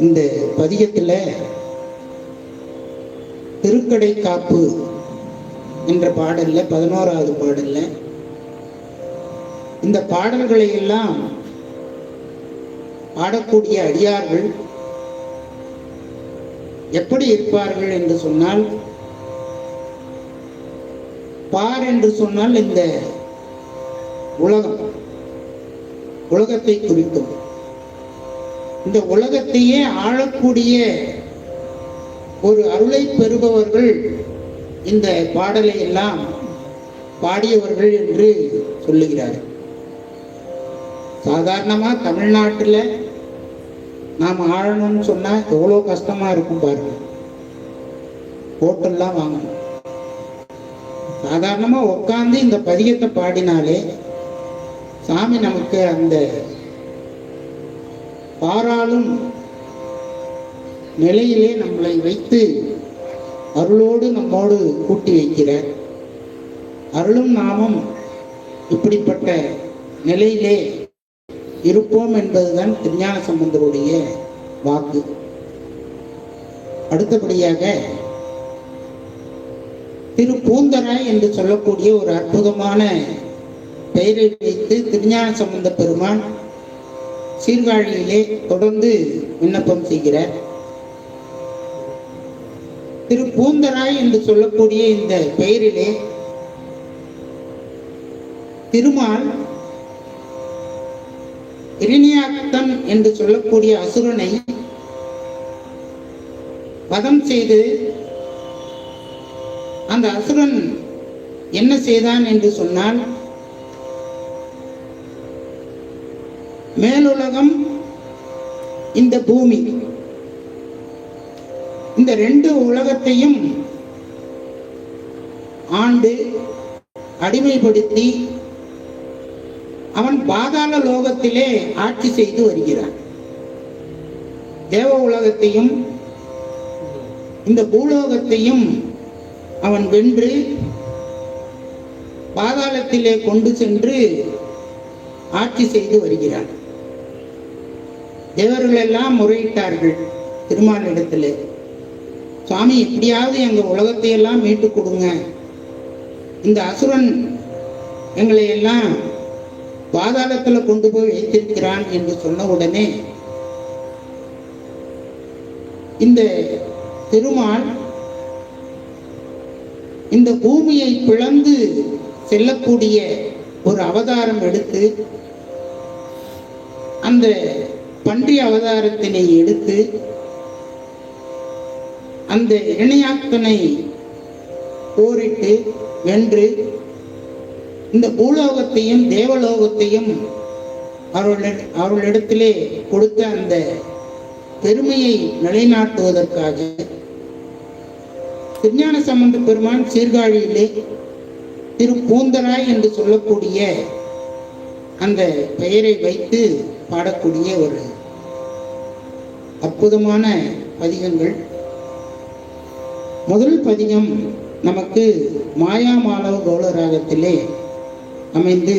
இந்த பதிகத்தில் திருக்கடை காப்பு என்ற பாடல்ல பதினோராவது பாடல்ல இந்த பாடல்களை எல்லாம் பாடக்கூடிய அடியார்கள் எப்படி இருப்பார்கள் என்று சொன்னால் பார் என்று சொன்னால் இந்த உலகம் உலகத்தை குறிக்கும். இந்த உலகத்தையே ஆளக்கூடிய ஒரு அருளை பெறுபவர்கள் இந்த பாடலை எல்லாம் பாடியவர்கள் என்று சொல்லுகிறார்கள். சாதாரணமாக தமிழ்நாட்டில் நாம் ஆழணும்னு சொன்னால் எவ்வளோ கஷ்டமாக இருக்கும் பாருங்க. ஹோட்டல்லாம் வாங்கணும். சாதாரணமாக உட்காந்து இந்த பதிகத்தை பாடினாலே சாமி நமக்கு அந்த பாராளும் நிலையிலே நம்மளை வைத்து அருளோடு நம்மோடு கூட்டி வைக்கிறார். அருளும் நாமும் இப்படிப்பட்ட நிலையிலே இருப்போம் என்பதுதான் திருஞான சம்பந்தருடைய வாக்கு. அடுத்தபடியாக திரு பூந்தராய் என்று சொல்லக்கூடிய ஒரு அற்புதமான பெயரை வைத்து திருஞான சம்பந்த பெருமான் சீர்காழியிலே தொடர்ந்து விண்ணப்பம் செய்கிறார். திரு பூந்தராய் என்று சொல்லக்கூடிய இந்த பெயரிலே திருமால் இரினியாக்தன் என்று சொல்லக்கூடிய அசுரனை வதம் செய்து அந்த அசுரன் என்ன செய்தான் என்று சொன்னால் மேலுலகம் இந்த பூமி. இந்த ரெண்டு உலகத்தையும் ஆண்டு அடிமைப்படுத்தி அவன் பாதாள லோகத்திலே ஆட்சி செய்து வருகிறான். தேவ உலகத்தையும் இந்த பூலோகத்தையும் அவன் வென்று பாதாளத்திலே கொண்டு சென்று ஆட்சி செய்து வருகிறான். தேவர்கள் எல்லாம் முறையிட்டார்கள் திருமாலிடத்திலே சுவாமி இப்படியாவது எங்கள் உலகத்தை எல்லாம் மீட்டு கொடுங்க. இந்த அசுரன் எங்களை எல்லாம் பாதாளத்தில் கொண்டு போய் வைத்திருக்கிறான் என்று சொன்ன உடனே இந்த திருமால் இந்த பூமியை பிளந்து செல்லக்கூடிய ஒரு அவதாரம் எடுத்து அந்த பன்றி அவதாரத்தினை எடுத்து அந்த இணையாக்கனை போரிட்டு வென்று இந்த பூலோகத்தையும் தேவலோகத்தையும் அவர்கள் அவர்களிடத்திலே கொடுத்த அந்த பெருமையை நிலைநாட்டுவதற்காக. திருஞான சம்பந்த பெருமான் சீர்காழியிலே திரு பூந்தராய் என்று சொல்லக்கூடிய அந்த பெயரை வைத்து பாடக்கூடிய ஒரு அற்புதமான பதிகங்கள். முதல் பதிகம் நமக்கு மாயா மாலவ அமைந்து